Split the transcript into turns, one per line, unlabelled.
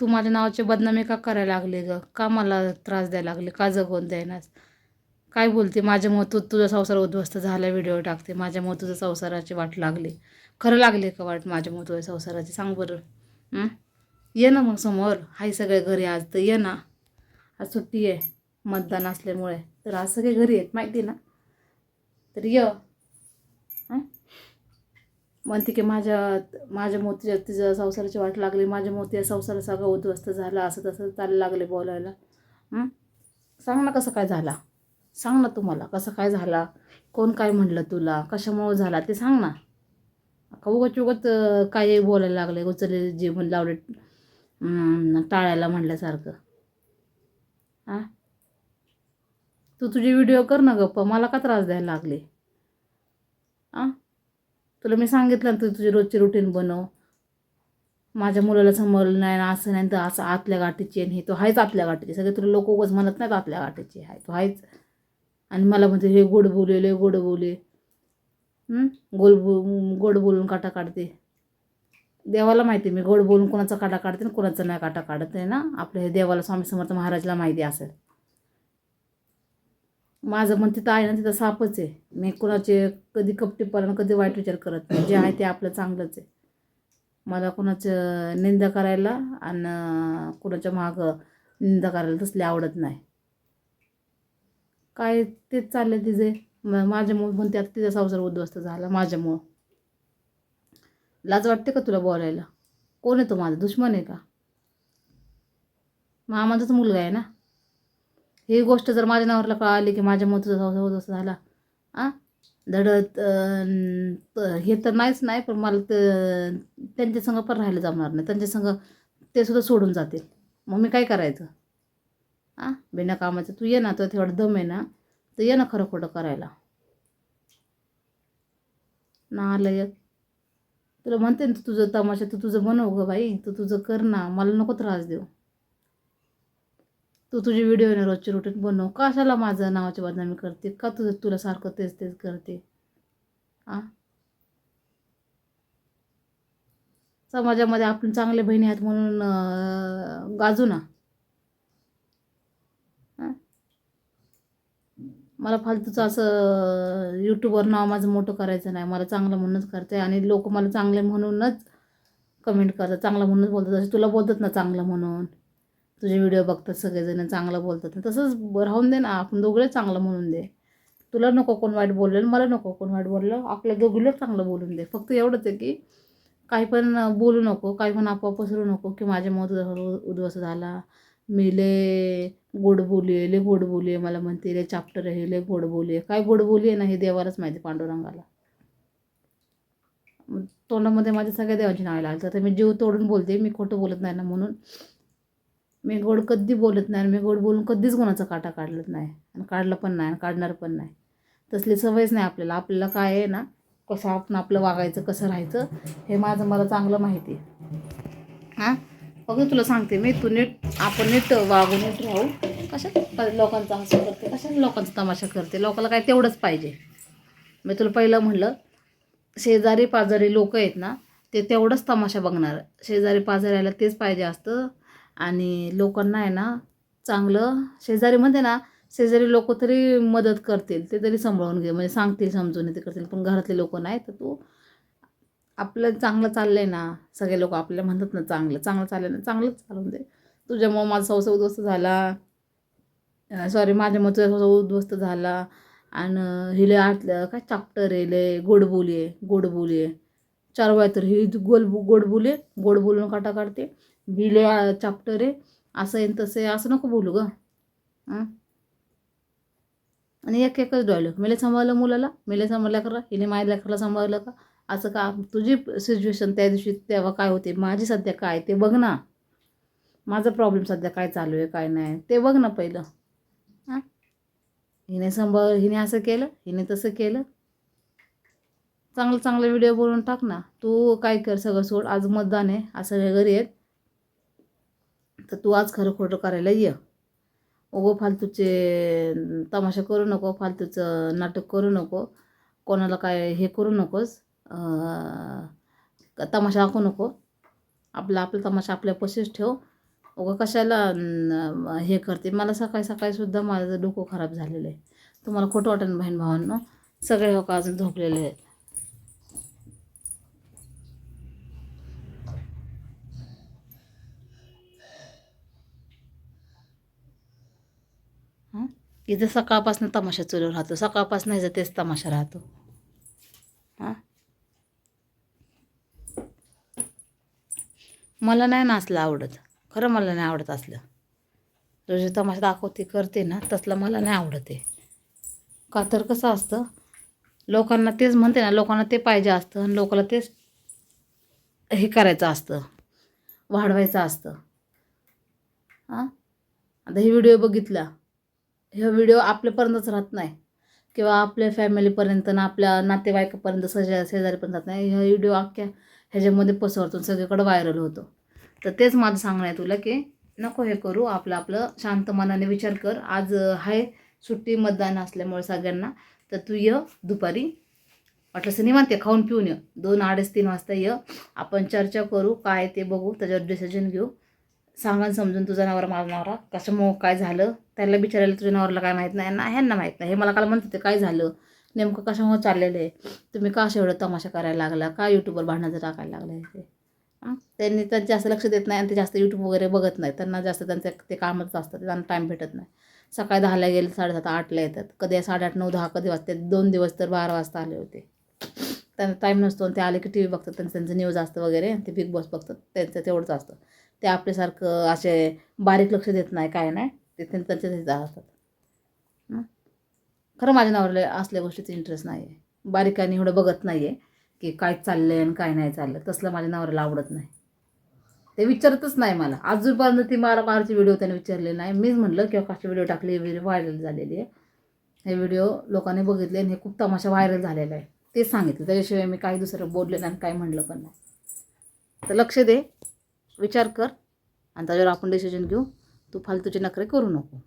तू माझ्या नावाचे बदनामी का करायला लागले ग? का मला त्रास द्यायला लागले? का जगवून द्यायनास काय बोलते? माझ्यामुळे तू तुझा संसार उद्ध्वस्त झाला व्हिडिओ टाकते. माझ्यामुळे तुझ्या संसाराची वाट लागली. खरं लागले का वाट माझ्यामुळे तुझ्या संसाराची? सांग बरं. ये ना मग समोर. हाय सगळे घरी आज तर ये ना. आज सुट्टी आहे मतदान असल्यामुळे. तर आज सगळे घरी आहेत माहिती आहे ना? तर ये. म्हणते की माझ्या माझ्या मोतीच्या तिच्या संसाराची वाट लागली माझ्या मोती संसार सगळं उद्ध्वस्त झाला असं तसं चालू लागले बोलायला. सांग ना कसं काय झाला. सांग ना तुम्हाला कसं काय झाला. कोण काय म्हणलं तुला. कशामुळं झाला ते सांग ना. का उगत उगत काय बोलायला लागले उचलले जे लावले टाळायला म्हणल्यासारखं. हां? तू तुझे व्हिडिओ कर ना गप्पा. मला का त्रास द्यायला लागले? तुला मी सांगितलं ना तू तुझी रोजची रुटीन बनव. माझ्या मुलाला समोरलं नाही ना असं नाही तर असं आतल्या गाठीची आणि हे तो आहेच आतल्या गाठीची सगळे तुला लोक उगाच म्हणत नाहीत आतल्या गाठीची आहे तो आहेच. आणि मला म्हणते हे गोड बोले लय गोड बोले गोल बो गोड बोलून काटा काढते. देवाला माहिती आहे मी गोड बोलून कोणाचा काटा काढते ना कोणाचा नाही काटा काढत आहे ना? आपल्या हे देवाला स्वामी समर्थ महाराजला माहिती असेल माझं मन तिथं आहे ना तिथं सापच आहे. मी कुणाचे कधी कपटीपणा कधी वाईट विचार करत नाही. जे आहे ते आपलं चांगलंच आहे. मला कोणाचं निंदा करायला आणि कुणाच्या मागं निंदा करायला तसली आवडत नाही. काय तेच चाललं तिचे. म- माझ्यामुळं पण त्यात तिचा संसार उद्ध्वस्त झाला माझ्यामुळं. लाज वाटते का तुला बोलायला? कोण आहे तो माझा? दुश्मन आहे का? मामाचाच मुलगा आहे ना? ही गोष्ट जर माझ्या नवऱ्याला कळाली की माझ्या तुझा संसार उद्ध्वस्त झाला. आ? धडत हे तर नाहीच नाही पण मला तर त्यांच्या संग पण राहायला जमणार नाही. त्यांच्या संग ते सुद्धा सोडून जातील. मग मी काय करायचं? आ? बिना कामाचं. तू ये ना तर तेवढं दम आहे ना तर ये ना खरं खोटं करायला. ना आलं तुला म्हणते ना तू तुझं तमाशा तू तुझं बनव गं बाई. तू तुझं कर ना. मला नको त्रास देऊ. तू तुझे व्हिडिओ येणार रोजची रुटीन बनव. कशाला माझं नावाची बदनामी करते? का तुझं तुला सारखं तेच तेच करते? आ? समाजामध्ये आपण चांगले बहिणी आहेत म्हणून गाजू ना. मला फालतूचं असं यूट्यूबवर नाव माझं मोठं करायचं नाही. मला चांगलं म्हणूनच करते आणि लोक मला चांगले म्हणूनच कमेंट करतात. चांगलं म्हणूनच बोलतात. जसे तुला बोलतात ना चांगलं म्हणून. तुझे व्हिडिओ बघतात सगळेजण चांगलं बोलतात. तसंच राहून दे ना आपण दोघे चांगलं म्हणून दे. तुला नको कोण वाईट बोललं आणि मला नको कोण वाईट बोललं. आपल्या दोघीला चांगलं बोलून दे. फक्त एवढंच आहे की काही पण बोलू नको काही पण आपोआप पसरू नको की माझ्या मत उद्ध्वस्त झाला. मी लय गोड बोली आहे लय गोड बोली आहे मला म्हणते रे चाप्टर आहे लय गोड बोली आहे. काय गोड बोली आहे ना हे देवालाच माहिती पांडुरंगाला. तोंडामध्ये माझ्या सगळ्या देवांची नावे लागतात. तर मी जीव तोडून बोलते मी खोटं बोलत नाही ना म्हणून. मी गोड कधी बोलत नाही आणि मी गोड बोलून कधीच कोणाचा काटा काढलत नाही आणि काढलं पण नाही आणि काढणार पण नाही. तसली सवयच नाही आपल्याला. आपल्याला काय आहे ना कसं आपण आपलं वागायचं कसं राहायचं हे माझं मला चांगलं माहिती आहे. हां? बघ तुला सांगते मी तू नीट आपण नीट वागू नीट राहू. कशा लोकांचा हसू करते कशा लोकांचा तमाशा करते. लोकाला काय तेवढंच पाहिजे. मी तुला पहिलं म्हणलं शेजारी पाजारी लोक आहेत ना ते तेवढंच तमाशा बघणार. शेजारी पाजाऱ्याला तेच पाहिजे असतं. आणि लोकांना आहे ना चांगलं शेजारी म्हणते ना शेजारी लोक तरी मदत करतील ते तरी सांभाळून घे. म्हणजे सांगतील समजून ते करतील. पण घरातले लोक नाही तर तू आपलं चांगलं चाललं आहे ना सगळे लोक आपल्याला म्हणतात ना चांगलं चांगलं चाललं ना चांगलंच चालून दे. तुझ्यामुळं माझा संसार उद्ध्वस्त झाला. सॉरी माझ्यामुळे तुझा संसार उद्ध्वस्त झाला. आणि हिले आतलं काय चाप्टर येले लय गोड बोली आहे गोड बोली आहे. चार वेळा तर ही गोल गोड बोली गोड बोलून काटा काढते. भिले चाप्टर आहे असं आहे तसं आहे. असं नको बोलू ग. आणि एक एकच डायलॉग मेले सांभाळलं मुलाला? मेले सांभाळल्या करा. हिने माझ्या लेकराला सांभाळलं का? असं का? तुझी सिच्युएशन त्या दिवशी तेव्हा काय होते? माझी सध्या काय? ते बघ ना. माझा प्रॉब्लेम सध्या काय चालू आहे काय नाही. ते बघ ना पहिलं. हां? हिने सांभाळ हिने असं केलं हिने तसं केलं. चांगलं चांगलं व्हिडिओ बनवून टाक ना. तू काय कर? सगळं सोड. आज मतदान आहे. आज सगळे घरी आहेत. तर तू आज खरं खोटं करायला ये. उगं फालतूचे तमाशा करू नको फालतूचं नाटक करू नको कोणाला काय हे करू नकोस तमाशा आखू नको. आपला आपला तमाशा आपल्या पशीच ठेव. उगं कशाला हे करते? मला सकाळी सकाळीसुद्धा माझं डोकं खराब झालेलं आहे. तुम्हाला खोटं वाटेल बहीण भावांनो. सगळे लोक अजून झोपलेले आहेत हं? इथं सकाळपासून तमाशा चालू राहतो. सकाळपासून ह्याचा तेच तमाशा राहतो. हां? मला नाही ना असलं आवडत. खरं मला नाही आवडत असलं. जो जे तमाशा दाखवते करते ना तसलं मला नाही आवडत. आहे का तर कसं असतं लोकांना तेच म्हणते ना लोकांना ते पाहिजे असतं आणि लोकांना तेच हे करायचं असतं वाढवायचं असतं. हां? आता हे व्हिडिओ बघितला. ह्या व्हिडिओ आपल्यापर्यंतच राहत नाही. किंवा आपल्या फॅमिलीपर्यंत ना आपल्या नातेवाईकापर्यंत सजा शेजारीपर्यंत जात नाही. ह्या व्हिडिओ अख्ख्या ह्याच्यामध्ये पसरतो सगळीकडे व्हायरल होतो. तर तेच माझं सांगणं आहे तुला की नको हे करू. आपलं आपलं शांत मनाने विचार कर. आज हाय आहे सुट्टी मतदान असल्यामुळे सगळ्यांना. तर तू ये दुपारी. वाटलं निवांत ये खाऊन पिऊन ये. दोन अडीच तीन वाजता ये. आपण चर्चा करू काय ते बघू त्याच्यावर डिसिजन घेऊ. सांगा समजून तुझा नवरा माझा नवरा कशामुळं काय झालं? त्याला बिचारायला तुझ्या नवऱ्याला काय माहीत नाही ना ह्यांना माहीत नाही. हे मला काल म्हणत होते काय झालं? नेमकं कशामुळं चाललेलं आहे? तुम्ही का असं एवढं तमाशा करायला लागला? का यूट्यूबवर भांडणाचं टाकायला लागलं आहे ते त्यांनी तर जास्त लक्ष देत नाही आणि ते जास्त यूट्यूब वगैरे बघत नाही. त्यांना जास्त त्यांचं ते कामच असतं त्यांना टाईम भेटत नाही. सकाळी दहाला गेले साडेसात आठला येतात. कधी साडेआठ नऊ दहा कधी वाजते. दोन दिवस तर बारा वाजता आले होते. त्यांना टाईम नसतो आणि ते आले की टी व्ही बघतात त्यांचं त्यांचं न्यूज असतं वगैरे ते बिग बॉस बघतात. त्यांचं तेवढंच असतं. ते आपल्यासारखं असे बारीक लक्ष देत नाही काय नाही. ते त्यांच्या असतात खरं माझ्या नावाला असल्या गोष्टीचा इंटरेस्ट नाही आहे बारीकाने एवढं बघत नाही आहे की काय चाललं आहे आणि काय नाही चाललं तसलं माझ्या नवऱ्याला आवडत नाही. ते विचारतच नाही मला. अजूनपर्यंत ती मारा मारचे व्हिडिओ त्याने विचारले नाही. मीच म्हटलं किंवा कसे व्हिडिओ टाकले? व्हिडिओ व्हायरल झालेली आहे. हे व्हिडिओ लोकांनी बघितले आणि हे खूप तमाशा व्हायरल झालेला आहे. तेच सांगितलं. त्याच्याशिवाय मी काही दुसरं बोलले नाही आणि काही म्हणलं पण नाही. तर लक्ष दे. विचार कर आणि त्याच्यावर आपण डिसिजन घेऊ. तू फालतूचे नखरे करू नको.